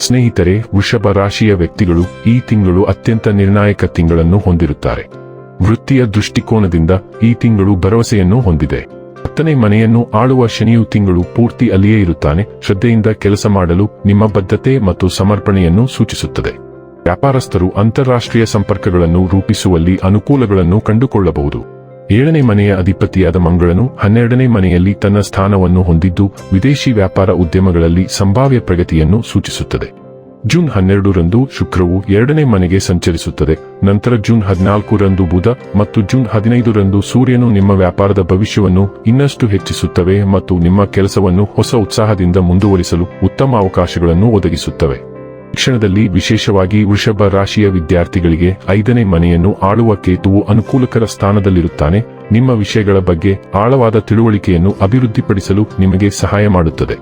ಸ್ನೇಹಿತರೆ, ವೃಷಭ ರಾಶಿಯ ವ್ಯಕ್ತಿಗಳು ಈ ತಿಂಗಳು ಅತ್ಯಂತ ನಿರ್ಣಾಯಕ ತಿಂಗಳನ್ನು ಹೊಂದಿರುತ್ತಾರೆ. ವೃತ್ತಿಯ ದೃಷ್ಟಿಕೋನದಿಂದ ಈ ತಿಂಗಳು ಭರವಸೆಯನ್ನು ಹೊಂದಿದೆ. ಹತ್ತನೇ ಮನೆಯನ್ನು ಆಳುವ ಶನಿಯು ತಿಂಗಳು ಪೂರ್ತಿ ಅಲ್ಲಿಯೇ ಇರುತ್ತಾನೆ. ಶ್ರದ್ಧೆಯಿಂದ ಕೆಲಸ ಮಾಡಲು ನಿಮ್ಮ ಬದ್ಧತೆ ಮತ್ತು ಸಮರ್ಪಣೆಯನ್ನು ಸೂಚಿಸುತ್ತದೆ. ವ್ಯಾಪಾರಸ್ಥರು ಅಂತಾರಾಷ್ಟ್ರೀಯ ಸಂಪರ್ಕಗಳನ್ನು ರೂಪಿಸುವಲ್ಲಿ ಅನುಕೂಲಗಳನ್ನು ಕಂಡುಕೊಳ್ಳಬಹುದು. ಏಳನೇ ಮನೆಯ ಅಧಿಪತಿಯಾದ ಮಂಗಳನು ಹನ್ನೆರಡನೇ ಮನೆಯಲ್ಲಿ ತನ್ನ ಸ್ಥಾನವನ್ನು ಹೊಂದಿದ್ದು ವಿದೇಶಿ ವ್ಯಾಪಾರ ಉದ್ಯಮಗಳಲ್ಲಿ ಸಂಭಾವ್ಯ ಪ್ರಗತಿಯನ್ನು ಸೂಚಿಸುತ್ತದೆ. ಜೂನ್ ಹನ್ನೆರಡರಂದು ಶುಕ್ರವು ಎರಡನೇ ಮನೆಗೆ ಸಂಚರಿಸುತ್ತದೆ. ನಂತರ ಜೂನ್ ಹದಿನಾಲ್ಕರಂದು ಬುಧ ಮತ್ತು ಜೂನ್ ಹದಿನೈದರಂದು ಸೂರ್ಯನು ನಿಮ್ಮ ವ್ಯಾಪಾರದ ಭವಿಷ್ಯವನ್ನು ಇನ್ನಷ್ಟು ಹೆಚ್ಚಿಸುತ್ತವೆ ಮತ್ತು ನಿಮ್ಮ ಕೆಲಸವನ್ನು ಹೊಸ ಉತ್ಸಾಹದಿಂದ ಮುಂದುವರಿಸಲು ಉತ್ತಮ ಅವಕಾಶಗಳನ್ನು ಒದಗಿಸುತ್ತವೆ. ಶಿಕ್ಷಣದಲ್ಲಿ ವಿಶೇಷವಾಗಿ ವೃಷಭ ರಾಶಿಯ ವಿದ್ಯಾರ್ಥಿಗಳಿಗೆ ಐದನೇ ಮನೆಯನ್ನು ಆಳುವ ಕೇತುವು ಅನುಕೂಲಕರ ಸ್ಥಾನದಲ್ಲಿರುತ್ತಾನೆ. ನಿಮ್ಮ ವಿಷಯಗಳ ಬಗ್ಗೆ ಆಳವಾದ ತಿಳುವಳಿಕೆಯನ್ನು ಅಭಿವೃದ್ಧಿಪಡಿಸಲು ನಿಮಗೆ ಸಹಾಯ ಮಾಡುತ್ತದೆ.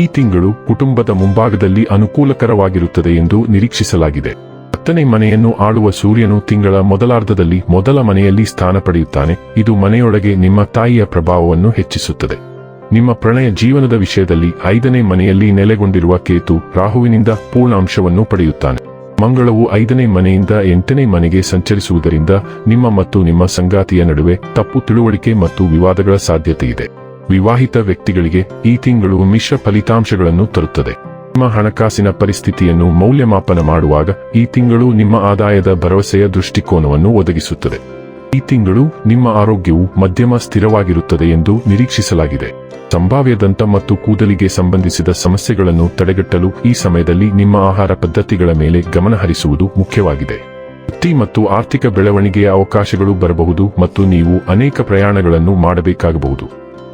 ಈ ತಿಂಗಳು ಕುಟುಂಬದ ಮುಂಭಾಗದಲ್ಲಿ ಅನುಕೂಲಕರವಾಗಿರುತ್ತದೆ ಎಂದು ನಿರೀಕ್ಷಿಸಲಾಗಿದೆ. ಹತ್ತನೇ ಮನೆಯನ್ನು ಆಳುವ ಸೂರ್ಯನು ತಿಂಗಳ ಮೊದಲಾರ್ಧದಲ್ಲಿ ಮೊದಲ ಮನೆಯಲ್ಲಿ ಸ್ಥಾನ ಪಡೆಯುತ್ತಾನೆ. ಇದು ಮನೆಯೊಳಗೆ ನಿಮ್ಮ ತಾಯಿಯ ಪ್ರಭಾವವನ್ನು ಹೆಚ್ಚಿಸುತ್ತದೆ. ನಿಮ್ಮ ಪ್ರಣಯ ಜೀವನದ ವಿಷಯದಲ್ಲಿ ಐದನೇ ಮನೆಯಲ್ಲಿ ನೆಲೆಗೊಂಡಿರುವ ಕೇತು ರಾಹುವಿನಿಂದ ಪೂರ್ಣ ಅಂಶವನ್ನು ಪಡೆಯುತ್ತಾನೆ. ಮಂಗಳವು ಐದನೇ ಮನೆಯಿಂದ ಎಂಟನೇ ಮನೆಗೆ ಸಂಚರಿಸುವುದರಿಂದ ನಿಮ್ಮ ಮತ್ತು ನಿಮ್ಮ ಸಂಗಾತಿಯ ನಡುವೆ ತಪ್ಪು ತಿಳುವಳಿಕೆ ಮತ್ತು ವಿವಾದಗಳ ಸಾಧ್ಯತೆ ಇದೆ. ವಿವಾಹಿತ ವ್ಯಕ್ತಿಗಳಿಗೆ ಈ ತಿಂಗಳು ಮಿಶ್ರ ಫಲಿತಾಂಶಗಳನ್ನು ತರುತ್ತದೆ. ನಿಮ್ಮ ಹಣಕಾಸಿನ ಪರಿಸ್ಥಿತಿಯನ್ನು ಮೌಲ್ಯಮಾಪನ ಮಾಡುವಾಗ ಈ ತಿಂಗಳು ನಿಮ್ಮ ಆದಾಯದ ಭರವಸೆಯ ದೃಷ್ಟಿಕೋನವನ್ನು ಒದಗಿಸುತ್ತದೆ. ಈ ತಿಂಗಳು ನಿಮ್ಮ ಆರೋಗ್ಯವು ಮಧ್ಯಮ ಸ್ಥಿರವಾಗಿರುತ್ತದೆ ಎಂದು ನಿರೀಕ್ಷಿಸಲಾಗಿದೆ. ಸಂಭಾವ್ಯ ದಂತ ಮತ್ತು ಕೂದಲಿಗೆ ಸಂಬಂಧಿಸಿದ ಸಮಸ್ಯೆಗಳನ್ನು ತಡೆಗಟ್ಟಲು ಈ ಸಮಯದಲ್ಲಿ ನಿಮ್ಮ ಆಹಾರ ಪದ್ಧತಿಗಳ ಮೇಲೆ ಗಮನ ಹರಿಸುವುದು ಮುಖ್ಯವಾಗಿದೆ. ವೃತ್ತಿ ಮತ್ತು ಆರ್ಥಿಕ ಬೆಳವಣಿಗೆಯ ಅವಕಾಶಗಳು ಬರಬಹುದು ಮತ್ತು ನೀವು ಅನೇಕ ಪ್ರಯಾಣಗಳನ್ನು ಮಾಡಬೇಕಾಗಬಹುದು.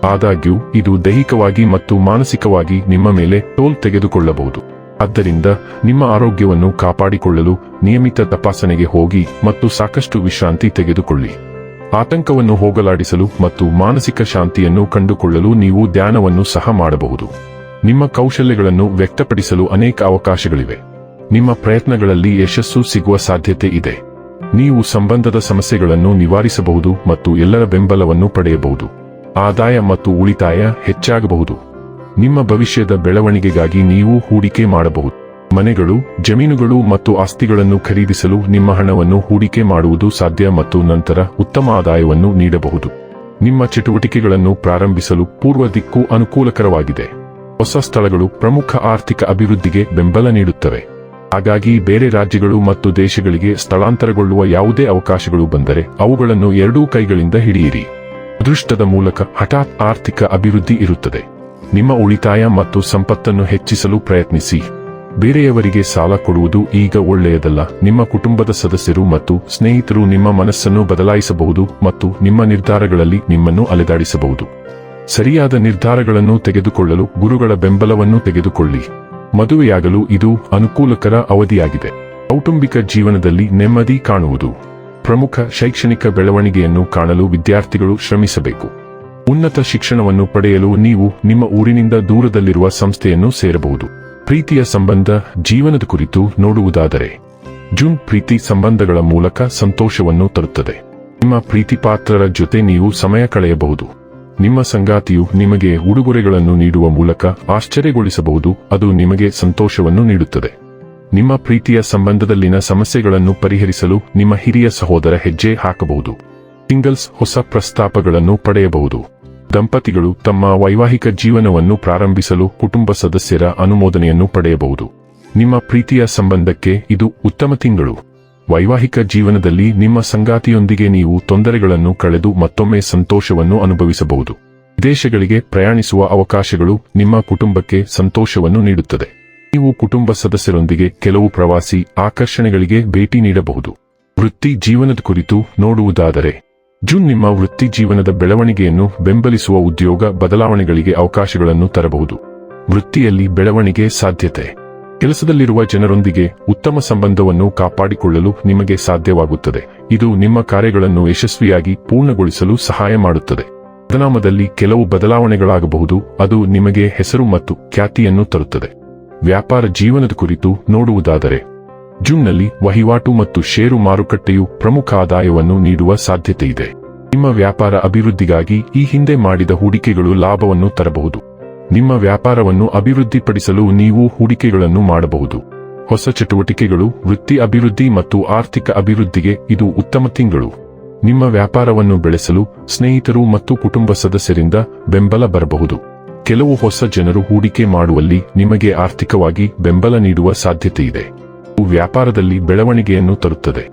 ಆದಾಗ್ಯೂ, ಇದು ದೈಹಿಕವಾಗಿ ಮತ್ತು ಮಾನಸಿಕವಾಗಿ ನಿಮ್ಮ ಮೇಲೆ ಟೋಲ್ ತೆಗೆದುಕೊಳ್ಳಬಹುದು. ಆದ್ದರಿಂದ, ನಿಮ್ಮ ಆರೋಗ್ಯವನ್ನು ಕಾಪಾಡಿಕೊಳ್ಳಲು ನಿಯಮಿತ ತಪಾಸಣೆಗೆ ಹೋಗಿ ಮತ್ತು ಸಾಕಷ್ಟು ವಿಶ್ರಾಂತಿ ತೆಗೆದುಕೊಳ್ಳಿ. ಆತಂಕವನ್ನು ಹೋಗಲಾಡಿಸಲು ಮತ್ತು ಮಾನಸಿಕ ಶಾಂತಿಯನ್ನು ಕಂಡುಕೊಳ್ಳಲು ನೀವು ಧ್ಯಾನವನ್ನು ಸಹ ಮಾಡಬಹುದು. ನಿಮ್ಮ ಕೌಶಲ್ಯಗಳನ್ನು ವ್ಯಕ್ತಪಡಿಸಲು ಅನೇಕ ಅವಕಾಶಗಳಿವೆ. ನಿಮ್ಮ ಪ್ರಯತ್ನಗಳಲ್ಲಿ ಯಶಸ್ಸು ಸಿಗುವ ಸಾಧ್ಯತೆ ಇದೆ. ನೀವು ಸಂಬಂಧದ ಸಮಸ್ಯೆಗಳನ್ನು ನಿವಾರಿಸಬಹುದು ಮತ್ತು ಎಲ್ಲರ ಬೆಂಬಲವನ್ನು ಪಡೆಯಬಹುದು. ಆದಾಯ ಮತ್ತು ಉಳಿತಾಯ ಹೆಚ್ಚಾಗಬಹುದು. ನಿಮ್ಮ ಭವಿಷ್ಯದ ಬೆಳವಣಿಗೆಗಾಗಿ ನೀವು ಹೂಡಿಕೆ ಮಾಡಬಹುದು. ಮನೆಗಳು, ಜಮೀನುಗಳು ಮತ್ತು ಆಸ್ತಿಗಳನ್ನು ಖರೀದಿಸಲು ನಿಮ್ಮ ಹಣವನ್ನು ಹೂಡಿಕೆ ಮಾಡುವುದು ಸಾಧ್ಯ ಮತ್ತು ನಂತರ ಉತ್ತಮ ಆದಾಯವನ್ನು ನೀಡಬಹುದು. ನಿಮ್ಮ ಚಟುವಟಿಕೆಗಳನ್ನು ಪ್ರಾರಂಭಿಸಲು ಪೂರ್ವ ದಿಕ್ಕು ಅನುಕೂಲಕರವಾಗಿದೆ. ಹೊಸ ಸ್ಥಳಗಳು ಪ್ರಮುಖ ಆರ್ಥಿಕ ಅಭಿವೃದ್ಧಿಗೆ ಬೆಂಬಲ ನೀಡುತ್ತವೆ. ಹಾಗಾಗಿ ಬೇರೆ ರಾಜ್ಯಗಳು ಮತ್ತು ದೇಶಗಳಿಗೆ ಸ್ಥಳಾಂತರಗೊಳ್ಳುವ ಯಾವುದೇ ಅವಕಾಶಗಳು ಬಂದರೆ ಅವುಗಳನ್ನು ಎರಡೂ ಕೈಗಳಿಂದ ಹಿಡಿಯಿರಿ. ಅದೃಷ್ಟದ ಮೂಲಕ ಹಠಾತ್ ಆರ್ಥಿಕ ಅಭಿವೃದ್ಧಿ ಇರುತ್ತದೆ. ನಿಮ್ಮ ಉಳಿತಾಯ ಮತ್ತು ಸಂಪತ್ತನ್ನು ಹೆಚ್ಚಿಸಲು ಪ್ರಯತ್ನಿಸಿ. ಬೇರೆಯವರಿಗೆ ಸಾಲ ಕೊಡುವುದು ಈಗ ಒಳ್ಳೆಯದಲ್ಲ. ನಿಮ್ಮ ಕುಟುಂಬದ ಸದಸ್ಯರು ಮತ್ತು ಸ್ನೇಹಿತರು ನಿಮ್ಮ ಮನಸ್ಸನ್ನು ಬದಲಾಯಿಸಬಹುದು ಮತ್ತು ನಿಮ್ಮ ನಿರ್ಧಾರಗಳಲ್ಲಿ ನಿಮ್ಮನ್ನು ಅಲೆದಾಡಿಸಬಹುದು. ಸರಿಯಾದ ನಿರ್ಧಾರಗಳನ್ನು ತೆಗೆದುಕೊಳ್ಳಲು ಗುರುಗಳ ಬೆಂಬಲವನ್ನು ತೆಗೆದುಕೊಳ್ಳಿ. ಮದುವೆಯಾಗಲು ಇದು ಅನುಕೂಲಕರ ಅವಧಿಯಾಗಿದೆ. ಕೌಟುಂಬಿಕ ಜೀವನದಲ್ಲಿ ನೆಮ್ಮದಿ ಕಾಣುವುದು. ಪ್ರಮುಖ ಶೈಕ್ಷಣಿಕ ಬೆಳವಣಿಗೆಯನ್ನು ಕಾಣಲು ವಿದ್ಯಾರ್ಥಿಗಳು ಶ್ರಮಿಸಬೇಕು. ಉನ್ನತ ಶಿಕ್ಷಣವನ್ನು ಪಡೆಯಲು ನೀವು ನಿಮ್ಮ ಊರಿನಿಂದ ದೂರದಲ್ಲಿರುವ ಸಂಸ್ಥೆಯನ್ನು ಸೇರಬಹುದು. ಪ್ರೀತಿಯ ಸಂಬಂಧ ಜೀವನದ ಕುರಿತು ನೋಡುವುದಾದರೆ, ಜೂನ್ ಪ್ರೀತಿ ಸಂಬಂಧಗಳ ಮೂಲಕ ಸಂತೋಷವನ್ನು ತರುತ್ತದೆ. ನಿಮ್ಮ ಪ್ರೀತಿಪಾತ್ರರ ಜೊತೆ ನೀವು ಸಮಯ ಕಳೆಯಬಹುದು. ನಿಮ್ಮ ಸಂಗಾತಿಯು ನಿಮಗೆ ಉಡುಗೊರೆಗಳನ್ನು ನೀಡುವ ಮೂಲಕ ಆಶ್ಚರ್ಯಗೊಳಿಸಬಹುದು, ಅದು ನಿಮಗೆ ಸಂತೋಷವನ್ನು ನೀಡುತ್ತದೆ. ನಿಮ್ಮ ಪ್ರೀತಿಯ ಸಂಬಂಧದಲ್ಲಿನ ಸಮಸ್ಯೆಗಳನ್ನು ಪರಿಹರಿಸಲು ನಿಮ್ಮ ಹಿರಿಯ ಸಹೋದರ ಹೆಜ್ಜೆ ಹಾಕಬಹುದು. ಸಿಂಗಲ್ಸ್ ಹೊಸ ಪ್ರಸ್ತಾಪಗಳನ್ನು ಪಡೆಯಬಹುದು. ದಂಪತಿಗಳು ತಮ್ಮ ವೈವಾಹಿಕ ಜೀವನವನ್ನು ಪ್ರಾರಂಭಿಸಲು ಕುಟುಂಬ ಸದಸ್ಯರ ಅನುಮೋದನೆಯನ್ನು ಪಡೆಯಬಹುದು. ನಿಮ್ಮ ಪ್ರೀತಿಯ ಸಂಬಂಧಕ್ಕೆ ಇದು ಉತ್ತಮ ತಿಂಗಳು. ವೈವಾಹಿಕ ಜೀವನದಲ್ಲಿ ನಿಮ್ಮ ಸಂಗಾತಿಯೊಂದಿಗೆ ನೀವು ತೊಂದರೆಗಳನ್ನು ಕಳೆದು ಮತ್ತೊಮ್ಮೆ ಸಂತೋಷವನ್ನು ಅನುಭವಿಸಬಹುದು. ವಿದೇಶಗಳಿಗೆ ಪ್ರಯಾಣಿಸುವ ಅವಕಾಶಗಳು ನಿಮ್ಮ ಕುಟುಂಬಕ್ಕೆ ಸಂತೋಷವನ್ನು ನೀಡುತ್ತದೆ. ನೀವು ಕುಟುಂಬ ಸದಸ್ಯರೊಂದಿಗೆ ಕೆಲವು ಪ್ರವಾಸಿ ಆಕರ್ಷಣೆಗಳಿಗೆ ಭೇಟಿ ನೀಡಬಹುದು. ವೃತ್ತಿ ಜೀವನದ ಕುರಿತು ನೋಡುವುದಾದರೆ ಜೂನ್ ನಿಮ್ಮ ವೃತ್ತಿ ಜೀವನದ ಬೆಳವಣಿಗೆಯನ್ನು ಬೆಂಬಲಿಸುವ ಉದ್ಯೋಗ ಬದಲಾವಣೆಗಳಿಗೆ ಅವಕಾಶಗಳನ್ನು ತರಬಹುದು. ವೃತ್ತಿಯಲ್ಲಿ ಬೆಳವಣಿಗೆ ಸಾಧ್ಯತೆ. ಕೆಲಸದಲ್ಲಿರುವ ಜನರೊಂದಿಗೆ ಉತ್ತಮ ಸಂಬಂಧವನ್ನು ಕಾಪಾಡಿಕೊಳ್ಳಲು ನಿಮಗೆ ಸಾಧ್ಯವಾಗುತ್ತದೆ. ಇದು ನಿಮ್ಮ ಕಾರ್ಯಗಳನ್ನು ಯಶಸ್ವಿಯಾಗಿ ಪೂರ್ಣಗೊಳಿಸಲು ಸಹಾಯ ಮಾಡುತ್ತದೆ. ಪರಿಣಾಮದಲ್ಲಿ ಕೆಲವು ಬದಲಾವಣೆಗಳಾಗಬಹುದು. ಅದು ನಿಮಗೆ ಹೆಸರು ಮತ್ತು ಖ್ಯಾತಿಯನ್ನು ತರುತ್ತದೆ. ವ್ಯಾಪಾರ ಜೀವನದ ಕುರಿತು ನೋಡುವುದಾದರೆ ಜೂನ್ನಲ್ಲಿ ವಹಿವಾಟು ಮತ್ತು ಷೇರು ಮಾರುಕಟ್ಟೆಯು ಪ್ರಮುಖ ಆದಾಯವನ್ನು ನೀಡುವ ಸಾಧ್ಯತೆಯಿದೆ. ನಿಮ್ಮ ವ್ಯಾಪಾರ ಅಭಿವೃದ್ಧಿಗಾಗಿ ಈ ಹಿಂದೆ ಮಾಡಿದ ಹೂಡಿಕೆಗಳು ಲಾಭವನ್ನು ತರಬಹುದು. ನಿಮ್ಮ ವ್ಯಾಪಾರವನ್ನು ಅಭಿವೃದ್ಧಿಪಡಿಸಲು ನೀವು ಹೂಡಿಕೆಗಳನ್ನು ಮಾಡಬಹುದು. ಹೊಸ ಚಟುವಟಿಕೆಗಳು, ವೃತ್ತಿ ಅಭಿವೃದ್ಧಿ ಮತ್ತು ಆರ್ಥಿಕ ಅಭಿವೃದ್ಧಿಗೆ ಇದು ಉತ್ತಮ ತಿಂಗಳು. ನಿಮ್ಮ ವ್ಯಾಪಾರವನ್ನು ಬೆಳೆಸಲು ಸ್ನೇಹಿತರು ಮತ್ತು ಕುಟುಂಬ ಸದಸ್ಯರಿಂದ ಬೆಂಬಲ ಬರಬಹುದು. ಕೆಲವು ಹೊಸ ಜನರು ಹೂಡಿಕೆ ಮಾಡುವಲ್ಲಿ ನಿಮಗೆ ಆರ್ಥಿಕವಾಗಿ ಬೆಂಬಲ ನೀಡುವ ಸಾಧ್ಯತೆಯಿದೆ. ವ್ಯಾಪಾರದಲ್ಲಿ ಬೆಳವಣಿಗೆಯನ್ನು ತರುತ್ತದೆ.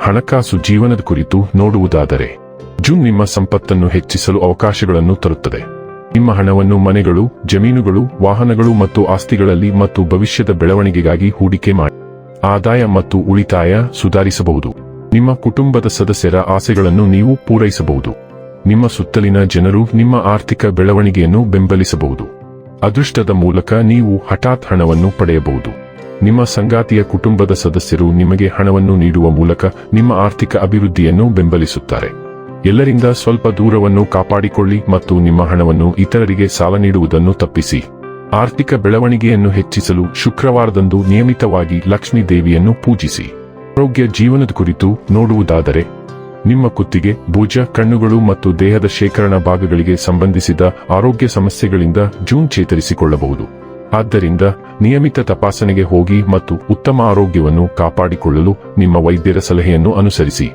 ಹಣಕಾಸು ಜೀವನದ ಕುರಿತು ನೋಡುವುದಾದರೆ, ಜೂನ್ ನಿಮ್ಮ ಸಂಪತ್ತನ್ನು ಹೆಚ್ಚಿಸಲು ಅವಕಾಶಗಳನ್ನು ತರುತ್ತದೆ. ನಿಮ್ಮ ಹಣವನ್ನು ಮನೆಗಳು, ಜಮೀನುಗಳು, ವಾಹನಗಳು ಮತ್ತು ಆಸ್ತಿಗಳಲ್ಲಿ ಮತ್ತು ಭವಿಷ್ಯದ ಬೆಳವಣಿಗೆಗಾಗಿ ಹೂಡಿಕೆ ಮಾಡಿ. ಆದಾಯ ಮತ್ತು ಉಳಿತಾಯ ಸುಧಾರಿಸಬಹುದು. ನಿಮ್ಮ ಕುಟುಂಬದ ಸದಸ್ಯರ ಆಸೆಗಳನ್ನು ನೀವು ಪೂರೈಸಬಹುದು. ನಿಮ್ಮ ಸುತ್ತಲಿನ ಜನರು ನಿಮ್ಮ ಆರ್ಥಿಕ ಬೆಳವಣಿಗೆಯನ್ನು ಬೆಂಬಲಿಸಬಹುದು. ಅದೃಷ್ಟದ ಮೂಲಕ ನೀವು ಹಠಾತ್ ಹಣವನ್ನು ಪಡೆಯಬಹುದು. ನಿಮ್ಮ ಸಂಗಾತಿಯ ಕುಟುಂಬದ ಸದಸ್ಯರು ನಿಮಗೆ ಹಣವನ್ನು ನೀಡುವ ಮೂಲಕ ನಿಮ್ಮ ಆರ್ಥಿಕ ಅಭಿವೃದ್ಧಿಯನ್ನು ಬೆಂಬಲಿಸುತ್ತಾರೆ. ಎಲ್ಲರಿಂದ ಸ್ವಲ್ಪ ದೂರವನ್ನು ಕಾಪಾಡಿಕೊಳ್ಳಿ ಮತ್ತು ನಿಮ್ಮ ಹಣವನ್ನು ಇತರರಿಗೆ ಸಾಲ ನೀಡುವುದನ್ನು ತಪ್ಪಿಸಿ. ಆರ್ಥಿಕ ಬೆಳವಣಿಗೆಯನ್ನು ಹೆಚ್ಚಿಸಲು ಶುಕ್ರವಾರದಂದು ನಿಯಮಿತವಾಗಿ ಲಕ್ಷ್ಮೀ ದೇವಿಯನ್ನು ಪೂಜಿಸಿ. ಆರೋಗ್ಯ ಜೀವನದ ಕುರಿತು ನೋಡುವುದಾದರೆ, ನಿಮ್ಮ ಕುತ್ತಿಗೆ, ಭುಜ, ಕಣ್ಣುಗಳು ಮತ್ತು ದೇಹದ ಶೇಖರಣಾ ಭಾಗಗಳಿಗೆ ಸಂಬಂಧಿಸಿದ ಆರೋಗ್ಯ ಸಮಸ್ಯೆಗಳಿಂದ ಜೂನ್ ಚೇತರಿಸಿಕೊಳ್ಳಬಹುದು. ಆದ್ದರಿಂದ ನಿಯಮಿತ ತಪಾಸಣೆಗೆ ಹೋಗಿ ಮತ್ತು ಉತ್ತಮ ಆರೋಗ್ಯವನ್ನು ಕಾಪಾಡಿಕೊಳ್ಳಲು ನಿಮ್ಮ ವೈದ್ಯರ ಸಲಹೆಯನ್ನು ಅನುಸರಿಸಿ.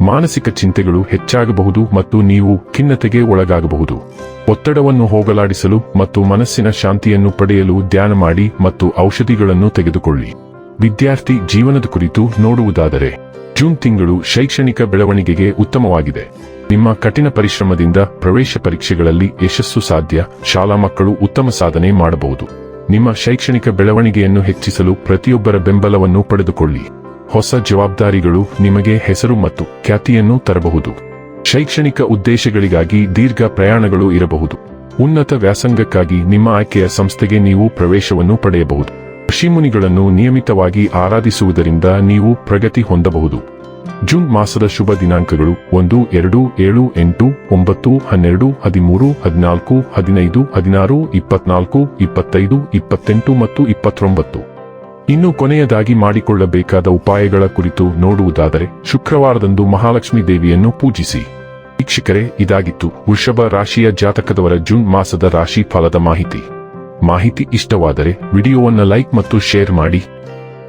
ಮಾನಸಿಕ ಚಿಂತೆಗಳು ಹೆಚ್ಚಾಗಬಹುದು ಮತ್ತು ನೀವು ಖಿನ್ನತೆಗೆ ಒಳಗಾಗಬಹುದು. ಒತ್ತಡವನ್ನು ಹೋಗಲಾಡಿಸಲು ಮತ್ತು ಮನಸ್ಸಿನ ಶಾಂತಿಯನ್ನು ಪಡೆಯಲು ಧ್ಯಾನ ಮಾಡಿ ಮತ್ತು ಔಷಧಿಗಳನ್ನು ತೆಗೆದುಕೊಳ್ಳಿ. ವಿದ್ಯಾರ್ಥಿ ಜೀವನದ ಕುರಿತು ನೋಡುವುದಾದರೆ, ಜೂನ್ ತಿಂಗಳು ಶೈಕ್ಷಣಿಕ ಬೆಳವಣಿಗೆಗೆ ಉತ್ತಮವಾಗಿದೆ. ನಿಮ್ಮ ಕಠಿಣ ಪರಿಶ್ರಮದಿಂದ ಪ್ರವೇಶ ಪರೀಕ್ಷೆಗಳಲ್ಲಿ ಯಶಸ್ಸು ಸಾಧ್ಯ, ಶಾಲಾ ಮಕ್ಕಳು ಉತ್ತಮ ಸಾಧನೆ ಮಾಡಬಹುದು. ನಿಮ್ಮ ಶೈಕ್ಷಣಿಕ ಬೆಳವಣಿಗೆಯನ್ನು ಹೆಚ್ಚಿಸಲು ಪ್ರತಿಯೊಬ್ಬರ ಬೆಂಬಲವನ್ನು ಪಡೆದುಕೊಳ್ಳಿ. ಹೊಸ ಜವಾಬ್ದಾರಿಗಳು ನಿಮಗೆ ಹೆಸರು ಮತ್ತು ಖ್ಯಾತಿಯನ್ನು ತರಬಹುದು. ಶೈಕ್ಷಣಿಕ ಉದ್ದೇಶಗಳಿಗಾಗಿ ದೀರ್ಘ ಪ್ರಯಾಣಗಳು ಇರಬಹುದು. ಉನ್ನತ ವ್ಯಾಸಂಗಕ್ಕಾಗಿ ನಿಮ್ಮ ಆಯ್ಕೆಯ ಸಂಸ್ಥೆಗೆ ನೀವು ಪ್ರವೇಶವನ್ನು ಪಡೆಯಬಹುದು. ಋಷಿಮುನಿಗಳನ್ನು ನಿಯಮಿತವಾಗಿ ಆರಾಧಿಸುವುದರಿಂದ ನೀವು ಪ್ರಗತಿ ಹೊಂದಬಹುದು. ಜೂನ್ ಮಾಸದ ಶುಭ ದಿನಾಂಕಗಳು ಒಂದು, ಎರಡು, ಏಳು, ಎಂಟು, ಒಂಬತ್ತು, ಹನ್ನೆರಡು, ಹದಿಮೂರು, ಹದಿನಾಲ್ಕು, ಹದಿನೈದು, ಹದಿನಾರು, ಇಪ್ಪತ್ನಾಲ್ಕು, ಇಪ್ಪತ್ತೈದು, ಇಪ್ಪತ್ತೆಂಟು ಮತ್ತು ಇಪ್ಪತ್ತೊಂಬತ್ತು. ಇನ್ನು ಕೊನೆಯದಾಗಿ ಮಾಡಿಕೊಳ್ಳಬೇಕಾದ ಉಪಾಯಗಳ ಕುರಿತು ನೋಡುವುದಾದರೆ ಶುಕ್ರವಾರದಂದು ಮಹಾಲಕ್ಷ್ಮಿ ದೇವಿಯನ್ನು ಪೂಜಿಸಿ. ವೀಕ್ಷಕರೇ, ಇದಾಗಿತ್ತು ವೃಷಭ ರಾಶಿಯ ಜಾತಕದವರ ಜೂನ್ ಮಾಸದ ರಾಶಿ ಫಲದ ಮಾಹಿತಿ. ಮಾಹಿತಿ ಇಷ್ಟವಾದರೆ ವಿಡಿಯೋವನ್ನು ಲೈಕ್ ಮತ್ತು ಶೇರ್ ಮಾಡಿ.